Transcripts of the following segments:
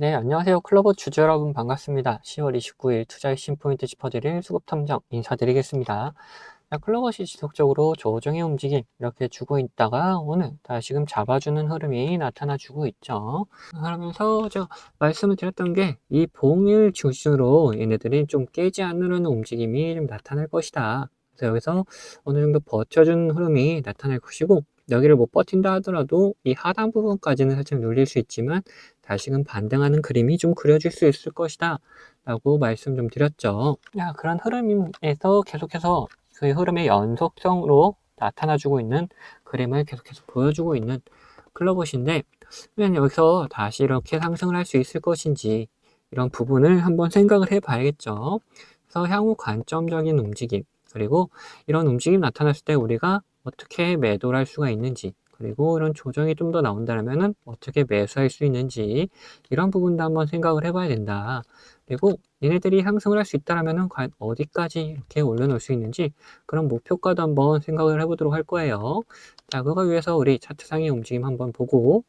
네, 안녕하세요. 클로버 주주 여러분 반갑습니다. 10월 29일 투자 핵심 포인트 짚어드릴 수급 탐정 인사드리겠습니다. 자, 클로버시 지속적으로 조정의 움직임 이렇게 주고 있다가 오늘 다시금 잡아주는 흐름이 나타나주고 있죠. 그러면서 제가 말씀을 드렸던 게 이 봉일 중심으로 얘네들이 좀 깨지 않으려는 움직임이 좀 나타날 것이다. 그래서 여기서 어느 정도 버텨준 흐름이 나타날 것이고 여기를 못 버틴다 하더라도 이 하단 부분까지는 살짝 눌릴 수 있지만 다시금 반등하는 그림이 좀 그려질 수 있을 것이다 라고 말씀 좀 드렸죠. 야, 그런 흐름에서 계속해서 그 흐름의 연속성으로 나타나주고 있는 그림을 계속해서 보여주고 있는 클로버신데 그냥 여기서 다시 이렇게 상승을 할 수 있을 것인지 이런 부분을 한번 생각을 해 봐야겠죠. 그래서 향후 관점적인 움직임 그리고 이런 움직임 나타났을 때 우리가 어떻게 매도를 할 수가 있는지 그리고 이런 조정이 좀 더 나온다면 어떻게 매수할 수 있는지 이런 부분도 한번 생각을 해봐야 된다. 그리고 얘네들이 상승을 할 수 있다면 과연 어디까지 이렇게 올려놓을 수 있는지 그런 목표가도 한번 생각을 해보도록 할 거예요. 자, 그거 위해서 우리 차트상의 움직임 한번 보고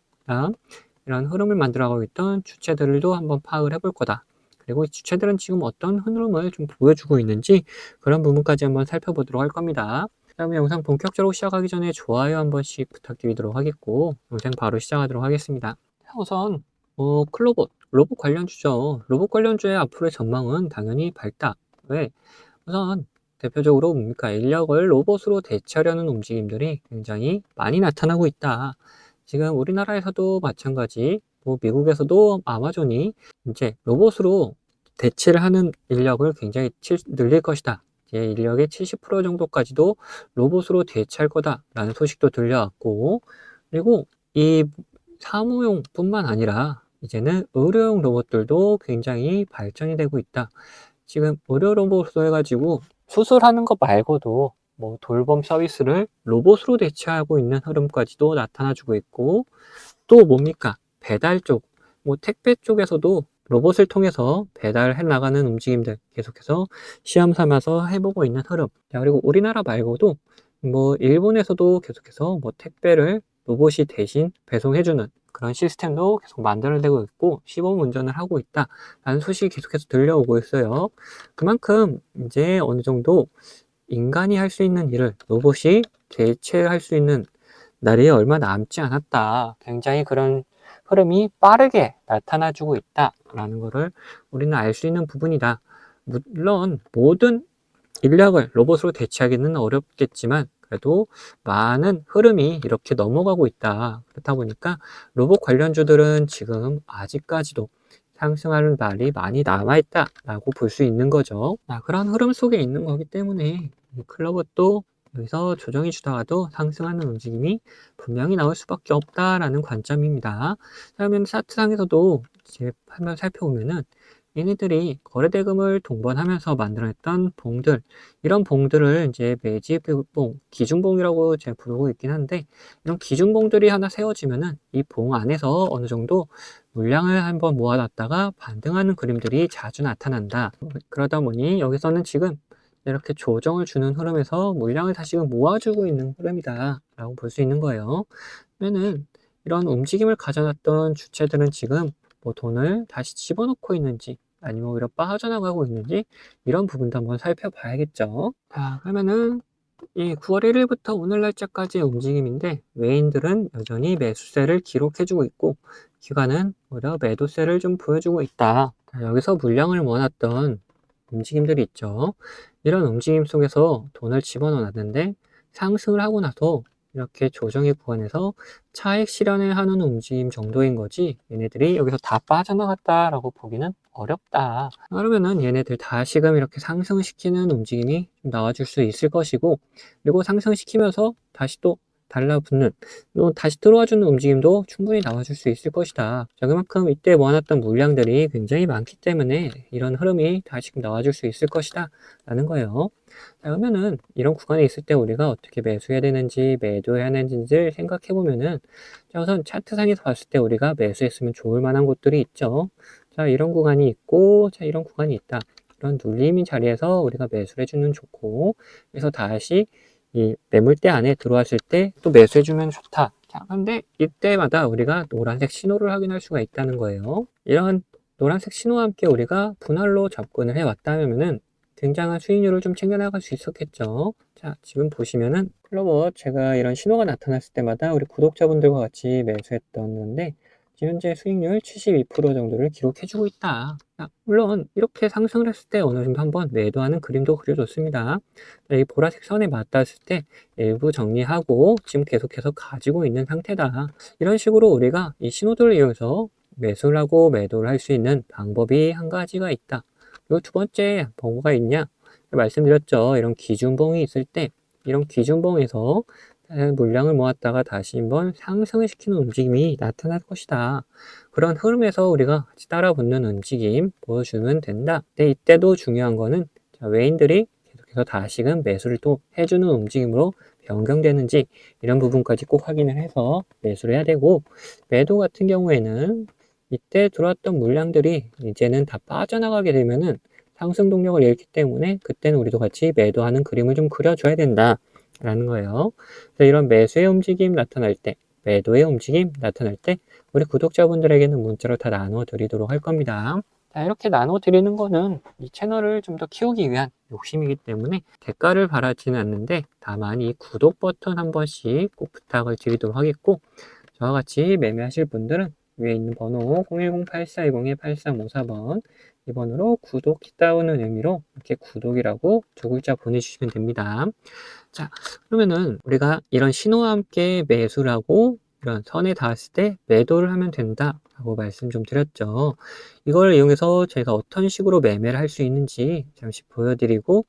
이런 흐름을 만들어가고 있던 주체들도 한번 파악을 해볼 거다. 그리고 이 주체들은 지금 어떤 흐름을 좀 보여주고 있는지 그런 부분까지 한번 살펴보도록 할 겁니다. 다음에 영상 본격적으로 시작하기 전에 좋아요 한 번씩 부탁드리도록 하겠고 영상 바로 시작하도록 하겠습니다. 우선 어, 클로봇, 로봇 관련주죠. 로봇 관련주의 앞으로의 전망은 당연히 밝다. 왜? 우선 대표적으로 뭡니까? 인력을 로봇으로 대체하려는 움직임들이 굉장히 많이 나타나고 있다. 지금 우리나라에서도 마찬가지, 뭐 미국에서도 아마존이 이제 로봇으로 대체를 하는 인력을 굉장히 늘릴 것이다. 이제 인력의 70% 정도까지도 로봇으로 대체할 거다라는 소식도 들려왔고, 그리고 이 사무용뿐만 아니라 이제는 의료용 로봇들도 굉장히 발전이 되고 있다. 지금 의료 로봇으로 해가지고 수술하는 것 말고도 뭐 돌봄 서비스를 로봇으로 대체하고 있는 흐름까지도 나타나주고 있고, 또 뭡니까? 배달 쪽, 뭐 택배 쪽에서도 로봇을 통해서 배달해 나가는 움직임들 계속해서 시험 삼아서 해보고 있는 흐름. 자, 그리고 우리나라 말고도 뭐 일본에서도 계속해서 뭐 택배를 로봇이 대신 배송해주는 그런 시스템도 계속 만들어내고 있고 시범 운전을 하고 있다라는 소식이 계속해서 들려오고 있어요. 그만큼 이제 어느 정도 인간이 할 수 있는 일을 로봇이 대체할 수 있는 날이 얼마 남지 않았다. 굉장히 그런 흐름이 빠르게 나타나주고 있다 라는 것을 우리는 알 수 있는 부분이다. 물론 모든 인력을 로봇으로 대체하기는 어렵겠지만 그래도 많은 흐름이 이렇게 넘어가고 있다. 그렇다 보니까 로봇 관련주들은 지금 아직까지도 상승하는 날이 많이 남아있다라고 볼 수 있는 거죠. 자, 그런 흐름 속에 있는 거기 때문에 클럽도 여기서 조정이 주다가도 상승하는 움직임이 분명히 나올 수밖에 없다라는 관점입니다. 그러면 차트상에서도 이제 한번 살펴보면은 얘네들이 거래대금을 동반하면서 만들어냈던 봉들 이런 봉들을 이제 매집봉 기준봉이라고 제가 부르고 있긴 한데 이런 기준봉들이 하나 세워지면은 이 봉 안에서 어느 정도 물량을 한번 모아놨다가 반등하는 그림들이 자주 나타난다 그러다 보니 여기서는 지금 이렇게 조정을 주는 흐름에서 물량을 다시금 모아주고 있는 흐름이다 라고 볼 수 있는 거예요. 그러면은 이런 움직임을 가져놨던 주체들은 지금 뭐 돈을 다시 집어넣고 있는지 아니면 오히려 빠져나가고 있는지 이런 부분도 한번 살펴봐야겠죠. 자 그러면은 이 9월 1일부터 오늘 날짜까지의 움직임인데 외인들은 여전히 매수세를 기록해주고 있고 기관은 오히려 매도세를 좀 보여주고 있다. 자, 여기서 물량을 모아놨던 움직임들이 있죠 이런 움직임 속에서 돈을 집어넣었는데 상승을 하고 나서 이렇게 조정의 구간에서 차익 실현을 하는 움직임 정도인 거지 얘네들이 여기서 다 빠져나갔다라고 보기는 어렵다. 그러면은 얘네들 다시금 이렇게 상승시키는 움직임이 좀 나와줄 수 있을 것이고 그리고 상승시키면서 다시 또 달라붙는 또 다시 들어와주는 움직임도 충분히 나와줄 수 있을 것이다. 자, 그만큼 이때 모아놨던 물량들이 굉장히 많기 때문에 이런 흐름이 다시금 나와줄 수 있을 것이다 라는 거예요. 자, 그러면은 이런 구간에 있을 때 우리가 어떻게 매수해야 되는지 매도해야 하는지를 생각해 보면은 자, 우선 차트상에서 봤을 때 우리가 매수했으면 좋을 만한 곳들이 있죠. 자, 이런 구간이 있고 자, 이런 구간이 있다. 이런 눌림이 자리에서 우리가 매수를 해주면 좋고 그래서 다시 이 매물대 안에 들어왔을 때 또 매수해주면 좋다 자, 그런데 이때마다 우리가 노란색 신호를 확인할 수가 있다는 거예요. 이런 노란색 신호와 함께 우리가 분할로 접근을 해왔다면은 굉장한 수익률을 좀 챙겨나갈 수 있었겠죠. 자, 지금 보시면은 클로버 제가 이런 신호가 나타났을 때마다 우리 구독자분들과 같이 지금 현재 수익률 72% 정도를 기록해주고 있다. 자, 물론 이렇게 상승을 했을 때 어느 정도 한번 매도하는 그림도 그려줬습니다. 자, 이 보라색 선에 맞닿았을 때 일부 정리하고 지금 계속해서 가지고 있는 상태다. 이런 식으로 우리가 이 신호들을 이용해서 매수를 하고 매도를 할 수 있는 방법이 한 가지가 있다. 그리고 두 번째 뭐가 있냐? 말씀드렸죠. 이런 기준봉이 있을 때 이런 기준봉에서 물량을 모았다가 다시 한번 상승을 시키는 움직임이 나타날 것이다. 그런 흐름에서 우리가 같이 따라 붙는 움직임 보여주면 된다. 근데 이때도 중요한 거는 자, 외인들이 계속해서 다시금 매수를 또 해주는 움직임으로 변경되는지 이런 부분까지 꼭 확인을 해서 매수를 해야 되고 매도 같은 경우에는 이때 들어왔던 물량들이 이제는 다 빠져나가게 되면은 상승 동력을 잃기 때문에 그때는 우리도 같이 매도하는 그림을 좀 그려줘야 된다. 라는 거예요. 이런 매수의 움직임 나타날 때, 매도의 움직임 나타날 때, 우리 구독자분들에게는 문자로 다 나눠 드리도록 할 겁니다. 자, 이렇게 나눠 드리는 거는 이 채널을 좀 더 키우기 위한 욕심이기 때문에 대가를 바라지는 않는데 다만 이 구독 버튼 한 번씩 꼭 부탁을 드리도록 하겠고 저와 같이 매매하실 분들은 위에 있는 번호 010-8420-8354번 이 번호로 구독했다는 의미로 이렇게 구독이라고 두 글자 보내주시면 됩니다. 자, 그러면은 우리가 이런 신호와 함께 매수를 하고 이런 선에 닿았을 때 매도를 하면 된다 라고 말씀 좀 드렸죠. 이걸 이용해서 제가 어떤 식으로 매매를 할 수 있는지 잠시 보여드리고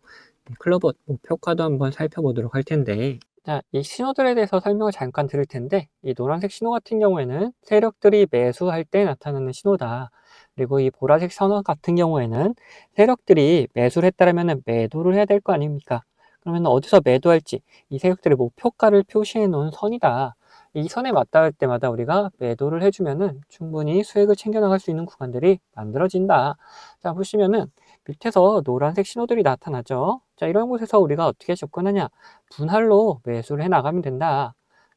클로버 목표가도 한번 살펴보도록 할 텐데 자, 이 신호들에 대해서 설명을 잠깐 드릴 텐데 이 노란색 신호 같은 경우에는 세력들이 매수할 때 나타나는 신호다. 그리고 이 보라색 선호 같은 경우에는 세력들이 매수를 했다면 매도를 해야 될 거 아닙니까? 그러면 어디서 매도할지 이 세력들의 목표가를 표시해 놓은 선이다. 이 선에 맞닿을 때마다 우리가 매도를 해주면은 충분히 수익을 챙겨나갈 수 있는 구간들이 만들어진다. 자, 보시면은 밑에서 노란색 신호들이 나타나죠. 자, 이런 곳에서 우리가 어떻게 접근하냐? 분할로 매수를 해 나가면 된다.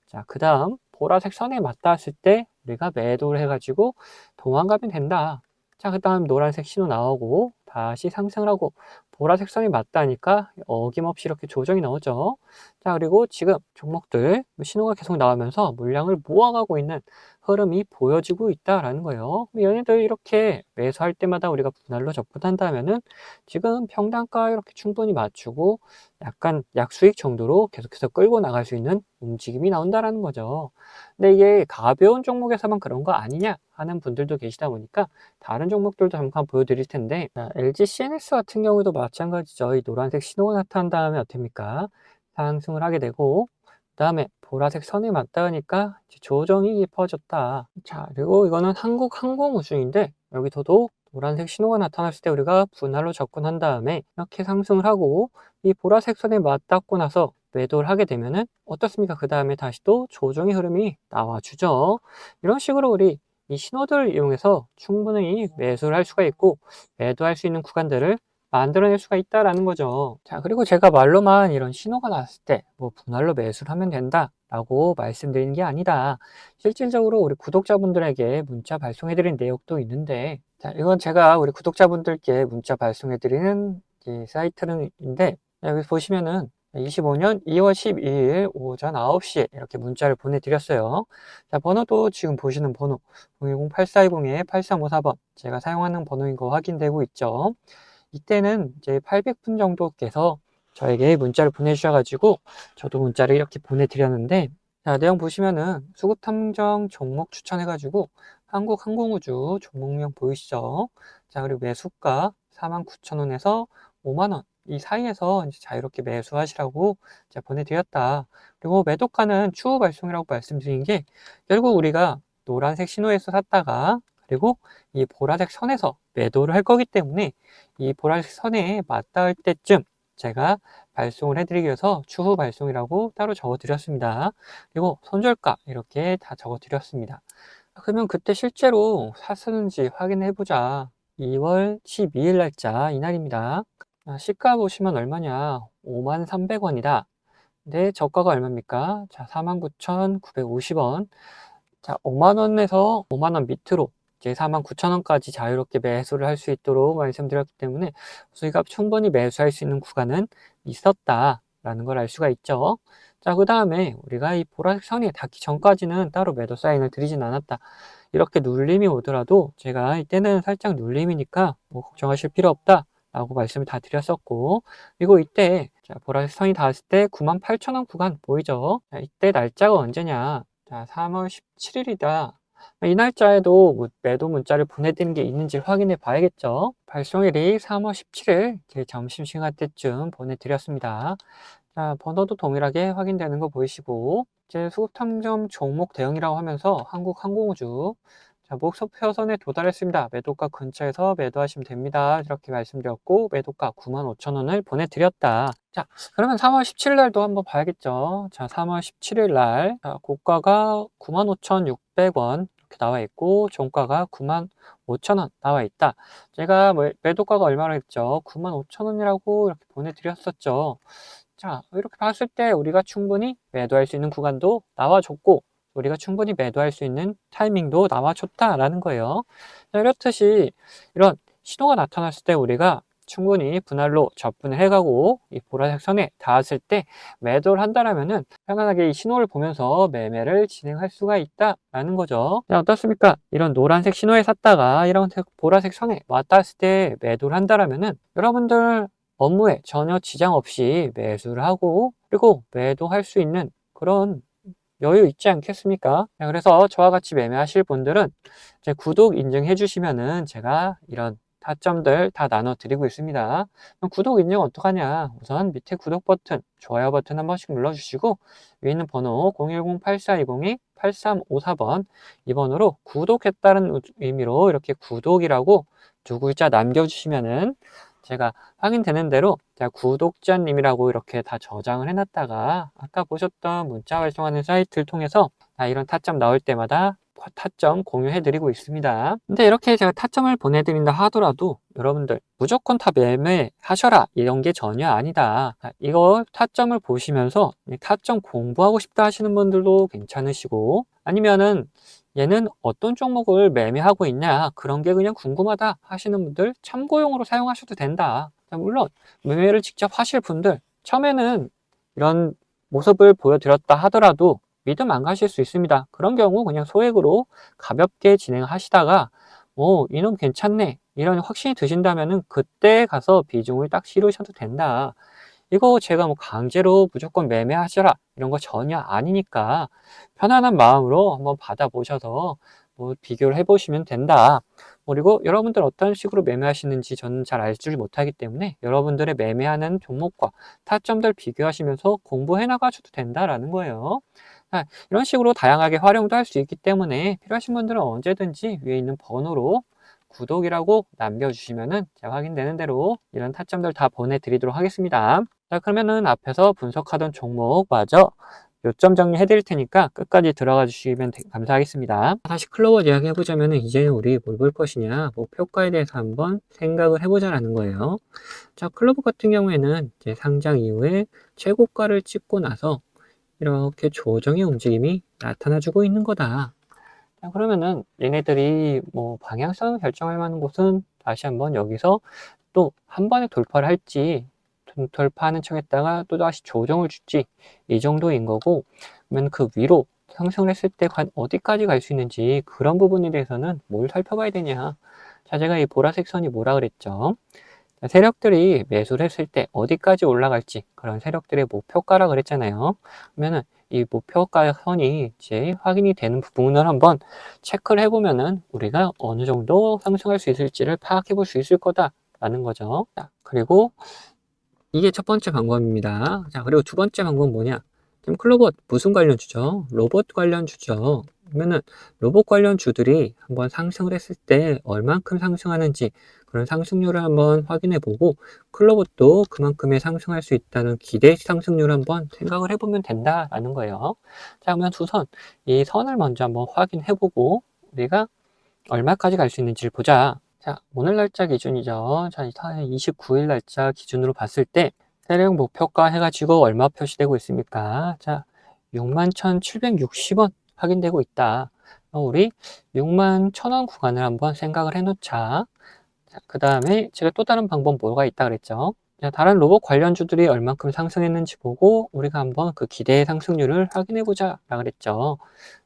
자, 그 다음 보라색 선에 맞닿았을 때 우리가 매도를 해가지고 도망가면 된다. 자, 그 다음 노란색 신호 나오고 다시 상승을 하고 보라색 선이 맞다니까 어김없이 이렇게 조정이 나오죠. 자, 그리고 지금 종목들 신호가 계속 나오면서 물량을 모아가고 있는 흐름이 보여지고 있다라는 거예요. 얘네들 이렇게 매수할 때마다 우리가 분할로 접근한다면은 지금 평단가 이렇게 충분히 맞추고 약간 약수익 정도로 계속해서 끌고 나갈 수 있는 움직임이 나온다라는 거죠. 근데 이게 가벼운 종목에서만 그런 거 아니냐 하는 분들도 계시다 보니까 다른 종목들도 잠깐 보여드릴 텐데 LG CNS 같은 경우도 마찬가지죠. 이 노란색 신호가 나타난 다음에 어떻습니까? 상승을 하게 되고 그 다음에 보라색 선에 맞닿으니까 조정이 깊어졌다. 자, 그리고 이거는 한국항공우주인데 여기서도 노란색 신호가 나타났을 때 우리가 분할로 접근한 다음에 이렇게 상승을 하고 이 보라색 선에 맞닿고 나서 매도를 하게 되면은 어떻습니까? 그 다음에 다시 또 조정의 흐름이 나와주죠. 이런 식으로 우리 이 신호들을 이용해서 충분히 매수를 할 수가 있고 매도할 수 있는 구간들을 만들어낼 수가 있다라는 거죠. 자, 그리고 제가 말로만 이런 신호가 났을 때 뭐 분할로 매수를 하면 된다 라고 말씀드리는 게 아니다. 실질적으로 우리 구독자분들에게 문자 발송해드린 내용도 있는데 자, 이건 제가 우리 구독자분들께 문자 발송해드리는 이 사이트인데 여기 보시면은 25년 2월 12일 오전 9시에 이렇게 문자를 보내드렸어요. 자, 번호도 지금 보시는 번호 010-8420-8354번 제가 사용하는 번호인 거 확인되고 있죠. 이때는 이제 800분 정도께서 저에게 문자를 보내주셔가지고 저도 문자를 이렇게 보내드렸는데 자, 내용 보시면은 수급 탐정 종목 추천해가지고 한국 항공우주 종목명 보이시죠? 자, 그리고 매수가 49,000원에서 5만원 이 사이에서 이제 자유롭게 매수하시라고 제가 보내드렸다. 그리고 매도가는 추후 발송이라고 말씀드린 게 결국 우리가 노란색 신호에서 샀다가 그리고 이 보라색 선에서 매도를 할 거기 때문에 이 보라색 선에 맞닿을 때쯤 제가 발송을 해드리기 위해서 추후 발송이라고 따로 적어 드렸습니다. 그리고 손절가 이렇게 다 적어 드렸습니다. 그러면 그때 실제로 샀었는지 확인해 보자. 2월 12일 날짜 이날입니다. 시가 보시면 얼마냐? 5만 300원이다. 근데 저가가 얼마입니까? 자, 49,950원. 자, 5만원에서 5만원 밑으로 이제 49,000원까지 자유롭게 매수를 할 수 있도록 말씀드렸기 때문에 수익가 충분히 매수할 수 있는 구간은 있었다라는 걸 알 수가 있죠. 자, 그 다음에 우리가 이 보라색 선이 닿기 전까지는 따로 매도 사인을 드리진 않았다. 이렇게 눌림이 오더라도 제가 이때는 살짝 눌림이니까 뭐 걱정하실 필요 없다. 라고 말씀을 다 드렸었고 그리고 이때 자, 보라색 선이 닿았을 때 98,000원 구간 보이죠? 자, 이때 날짜가 언제냐? 자, 3월 17일이다. 이 날짜에도 뭐 매도 문자를 보내드린 게 있는지 확인해 봐야겠죠. 발송일이 3월 17일 점심시간 때쯤 보내드렸습니다. 자, 번호도 동일하게 확인되는 거 보이시고 이제 수급탐정 종목 대응이라고 하면서 한국항공우주 자, 목표선에 도달했습니다. 매도가 근처에서 매도하시면 됩니다. 이렇게 말씀드렸고 매도가 95,000원을 보내드렸다. 자, 그러면 3월 17일 날도 한번 봐야겠죠. 자, 3월 17일 날 자, 고가가 95,600원 이렇게 나와 있고 종가가 95,000원 나와 있다. 제가 뭐 매도가가 얼마나 했죠? 95,000원이라고 이렇게 보내드렸었죠. 자, 이렇게 봤을 때 우리가 충분히 매도할 수 있는 구간도 나와줬고 우리가 충분히 매도할 수 있는 타이밍도 나와줬다라는 거예요. 이렇듯이 이런 신호가 나타났을 때 우리가 충분히 분할로 접근을 해가고 이 보라색 선에 닿았을 때 매도를 한다라면은 편안하게 이 신호를 보면서 매매를 진행할 수가 있다라는 거죠. 자, 어떻습니까? 이런 노란색 신호에 샀다가 이런 보라색 선에 왔다했을 때 매도를 한다라면은 여러분들 업무에 전혀 지장 없이 매수를 하고 그리고 매도할 수 있는 그런 여유 있지 않겠습니까? 그래서 저와 같이 매매하실 분들은 제 구독 인증해 주시면은 제가 이런 타점들 다 나눠 드리고 있습니다. 구독 인증 어떡하냐? 우선 밑에 구독 버튼, 좋아요 버튼 한 번씩 눌러 주시고 위에 있는 번호 010-8420-8354번 이 번호로 구독했다는 의미로 이렇게 구독이라고 두 글자 남겨 주시면은 제가 확인되는 대로 제가 구독자님이라고 이렇게 다 저장을 해놨다가 아까 보셨던 문자 발송하는 사이트를 통해서 이런 타점 나올 때마다 타점 공유해드리고 있습니다. 근데 이렇게 제가 타점을 보내드린다 하더라도 여러분들 무조건 다 매매하셔라 이런 게 전혀 아니다. 이거 타점을 보시면서 타점 공부하고 싶다 하시는 분들도 괜찮으시고 아니면은 얘는 어떤 종목을 매매하고 있냐 그런 게 그냥 궁금하다 하시는 분들 참고용으로 사용하셔도 된다 물론 매매를 직접 하실 분들 처음에는 이런 모습을 보여드렸다 하더라도 믿음 안 가실 수 있습니다 그런 경우 그냥 소액으로 가볍게 진행하시다가 오 이놈 괜찮네 이런 확신이 드신다면은 그때 가서 비중을 딱 실으셔도 된다 이거 제가 뭐 강제로 무조건 매매하셔라 이런 거 전혀 아니니까 편안한 마음으로 한번 받아보셔서 뭐 비교를 해보시면 된다. 그리고 여러분들 어떤 식으로 매매하시는지 저는 잘 알지 못하기 때문에 여러분들의 매매하는 종목과 타점들 비교하시면서 공부해 나가셔도 된다라는 거예요. 자, 이런 식으로 다양하게 활용도 할 수 있기 때문에 필요하신 분들은 언제든지 위에 있는 번호로 구독이라고 남겨주시면은 제가 확인되는 대로 이런 타점들 다 보내드리도록 하겠습니다. 자, 그러면은 앞에서 분석하던 종목 마저 요점 정리해 드릴 테니까 끝까지 들어가 주시면 감사하겠습니다. 다시 클로버 이야기 해보자면 이제는 우리 뭘 볼 것이냐 목표가에 대해서 한번 생각을 해보자라는 거예요. 자 클로버 같은 경우에는 이제 상장 이후에 최고가를 찍고 나서 이렇게 조정의 움직임이 나타나주고 있는 거다. 자, 그러면은 얘네들이 뭐 방향성을 결정할 만한 곳은 다시 한번 여기서 또 한 번에 돌파를 할지 돌파하는 척 했다가 또 다시 조정을 줄지 이 정도인 거고 그러면 그 위로 상승을 했을 때 어디까지 갈 수 있는지 그런 부분에 대해서는 뭘 살펴봐야 되냐 자 제가 이 보라색 선이 뭐라 그랬죠 세력들이 매수를 했을 때 어디까지 올라갈지 그런 세력들의 목표가라 그랬잖아요 그러면은 이 목표가 선이 이제 확인이 되는 부분을 한번 체크를 해보면은 우리가 어느 정도 상승할 수 있을지를 파악해 볼 수 있을 거다라는 거죠. 자, 그리고 이게 첫 번째 방법입니다. 자, 그리고 두 번째 방법은 뭐냐? 지금 클로봇 무슨 관련 주죠? 로봇 관련 주죠. 그러면은 로봇 관련 주들이 한번 상승을 했을 때 얼만큼 상승하는지 그런 상승률을 한번 확인해 보고 클로봇도 그만큼의 상승할 수 있다는 기대 상승률 한번 생각을 해보면 된다라는 거예요. 자, 그러면 우선 이 선을 먼저 한번 확인해 보고 우리가 얼마까지 갈 수 있는지를 보자. 자, 오늘 날짜 기준이죠. 자, 29일 날짜 기준으로 봤을 때 세력 목표가 해가지고 얼마 표시되고 있습니까? 자, 61,760원 확인되고 있다. 어, 우리 61,000원 구간을 한번 생각을 해놓자. 그 다음에 제가 또 다른 방법 뭐가 있다 그랬죠? 자, 다른 로봇 관련주들이 얼만큼 상승했는지 보고 우리가 한번 그 기대의 상승률을 확인해 보자 라 그랬죠.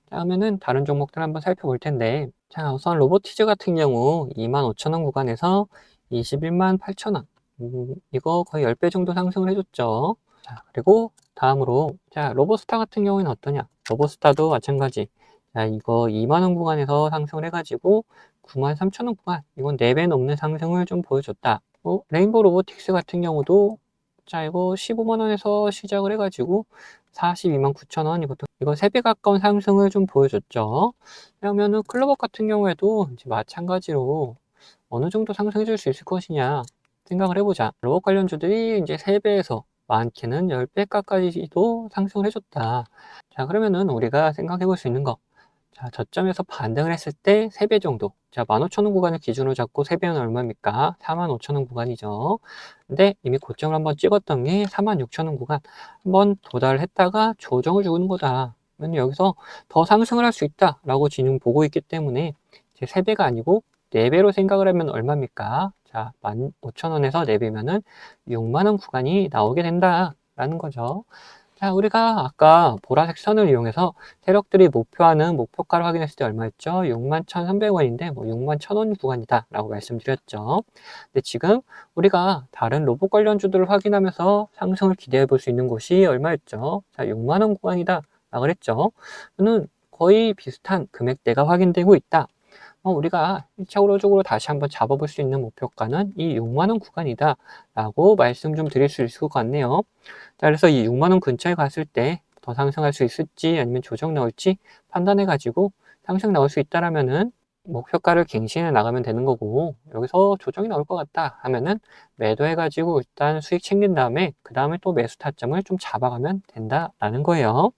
자, 하면은 다른 종목들 한번 살펴볼 텐데 자 우선 로보티즈 같은 경우 25,000원 구간에서 21만 8천원 음, 이거 거의 10배 정도 상승을 해줬죠. 자, 그리고 다음으로 자 로보스타 같은 경우는 어떠냐? 로보스타도 마찬가지. 자 이거 2만원 구간에서 상승을 해가지고 9만 3천원 구간 이건 4배 넘는 상승을 좀 보여줬다. 어, 레인보우 로보틱스 같은 경우도 자 이거 15만원에서 시작을 해가지고 42만 9천원 이것도 이거 3배 가까운 상승을 좀 보여줬죠. 그러면은 클로버 같은 경우에도 이제 마찬가지로 어느 정도 상승해 줄 수 있을 것이냐 생각을 해보자. 로봇 관련주들이 이제 3배에서 많게는 10배 가까지도 상승을 해줬다. 자, 그러면은 우리가 생각해 볼 수 있는 거. 자, 저점에서 반등을 했을 때 3배 정도. 자, 15,000원 구간을 기준으로 잡고 3배는 얼마입니까? 45,000원 구간이죠. 근데 이미 고점을 한번 찍었던 게 46,000원 구간. 한번 도달을 했다가 조정을 주는 거다. 그러면 여기서 더 상승을 할 수 있다라고 지금 보고 있기 때문에 이제 3배가 아니고 4배로 생각을 하면 얼마입니까? 자, 15,000원에서 4배면은 6만원 구간이 나오게 된다라는 거죠. 자, 우리가 아까 보라색 선을 이용해서 세력들이 목표하는 목표가를 확인했을 때 얼마였죠? 61,300원인데 뭐 61,000원 구간이다 라고 말씀드렸죠. 근데 지금 우리가 다른 로봇 관련주들을 확인하면서 상승을 기대해 볼 수 있는 곳이 얼마였죠? 자, 6만원 구간이다 라고 그랬죠. 저는 거의 비슷한 금액대가 확인되고 있다. 어, 우리가 1차적으로 다시 한번 잡아볼 수 있는 목표가는 이 6만원 구간이다 라고 말씀 좀 드릴 수 있을 것 같네요. 자, 그래서 이 6만원 근처에 갔을 때 더 상승할 수 있을지 아니면 조정 나올지 판단해 가지고 상승 나올 수 있다라면은 목표가를 갱신해 나가면 되는 거고 여기서 조정이 나올 것 같다 하면은 매도해 가지고 일단 수익 챙긴 다음에 그 다음에 또 매수 타점을 좀 잡아가면 된다라는 거예요.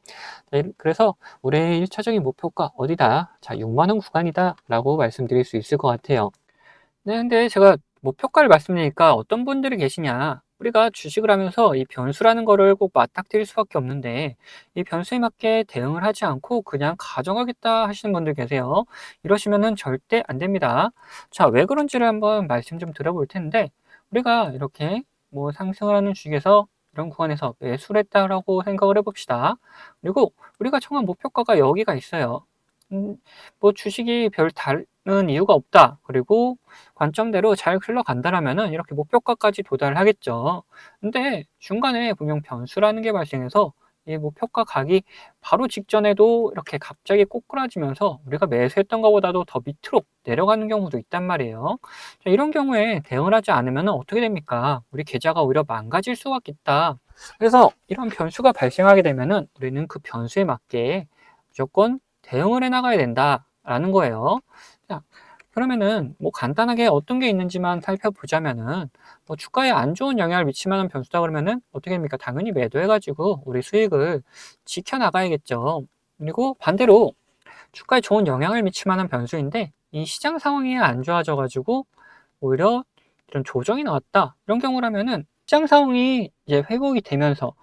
그래서 올해 1차적인 목표가 어디다? 자 6만원 구간이다 라고 말씀드릴 수 있을 것 같아요. 네, 근데 제가 목표가를 말씀드리니까 어떤 분들이 계시냐 우리가 주식을 하면서 이 변수라는 거를 꼭 맞닥뜨릴 수밖에 없는데 이 변수에 맞게 대응을 하지 않고 그냥 가져가겠다 하시는 분들 계세요. 이러시면은 절대 안 됩니다. 자, 왜 그런지를 한번 말씀 좀 드려볼 텐데 우리가 이렇게 뭐 상승을 하는 주식에서 이런 구간에서 매수를 했다라고 생각을 해봅시다. 그리고 우리가 정한 목표가가 여기가 있어요. 음, 뭐 주식이 별다 른 이유가 없다. 그리고 관점대로 잘 흘러간다라면은 이렇게 목표가까지 도달을 하겠죠. 근데 중간에 분명 변수라는 게 발생해서 이 목표가 가기 바로 직전에도 이렇게 갑자기 꼬꾸라지면서 우리가 매수했던 것보다도 더 밑으로 내려가는 경우도 있단 말이에요. 자, 이런 경우에 대응을 하지 않으면 어떻게 됩니까? 우리 계좌가 오히려 망가질 수가 있다. 그래서 이런 변수가 발생하게 되면은 우리는 그 변수에 맞게 무조건 대응을 해 나가야 된다라는 거예요. 자, 그러면은 뭐 간단하게 어떤 게 있는지만 살펴보자면은 뭐 주가에 안 좋은 영향을 미칠 만한 변수다 그러면은 어떻게 됩니까? 당연히 매도해가지고 우리 수익을 지켜나가야겠죠. 그리고 반대로 주가에 좋은 영향을 미칠 만한 변수인데 이 시장 상황이 안 좋아져가지고 오히려 이런 조정이 나왔다 이런 경우라면은 시장 상황이 이제 회복이 되면서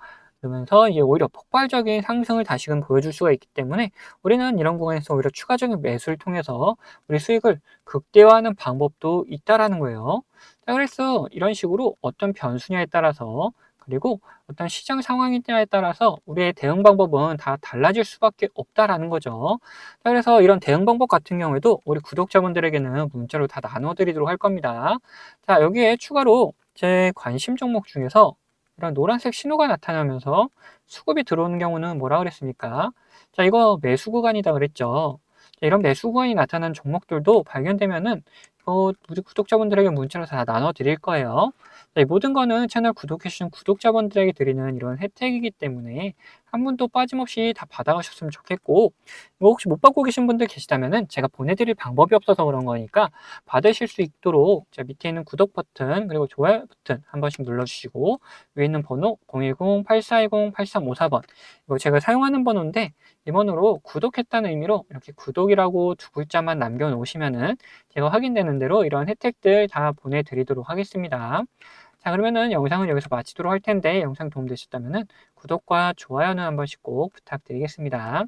그러면서 이제 오히려 폭발적인 상승을 다시금 보여줄 수가 있기 때문에 우리는 이런 구간에서 오히려 추가적인 매수를 통해서 우리 수익을 극대화하는 방법도 있다라는 거예요. 자, 그래서 이런 식으로 어떤 변수냐에 따라서 그리고 어떤 시장 상황이냐에 따라서 우리의 대응 방법은 다 달라질 수밖에 없다라는 거죠. 자, 그래서 이런 대응 방법 같은 경우에도 우리 구독자분들에게는 문자로 다 나눠 드리도록 할 겁니다. 자, 여기에 추가로 제 관심 종목 중에서 노란색 신호가 나타나면서 수급이 들어오는 경우는 뭐라 그랬습니까? 자, 이거 매수 구간이다 그랬죠. 자, 이런 매수 구간이 나타난 종목들도 발견되면은 어, 우리 구독자분들에게 문자로 다 나눠 드릴 거예요. 자, 이 모든 거는 채널 구독해주신 구독자분들에게 드리는 이런 혜택이기 때문에 한 분도 빠짐없이 다 받아가셨으면 좋겠고 뭐 혹시 못 받고 계신 분들 계시다면은 제가 보내드릴 방법이 없어서 그런 거니까 받으실 수 있도록 자 밑에 있는 구독 버튼 그리고 좋아요 버튼 한 번씩 눌러주시고 위에 있는 번호 010-8420-8354번 이거 제가 사용하는 번호인데 이 번호로 구독했다는 의미로 이렇게 구독이라고 두 글자만 남겨놓으시면은 제가 확인되는 대로 이런 혜택들 다 보내드리도록 하겠습니다. 자, 그러면은 영상은 여기서 마치도록 할 텐데 영상 도움 되셨다면은 구독과 좋아요는 한 번씩 꼭 부탁드리겠습니다.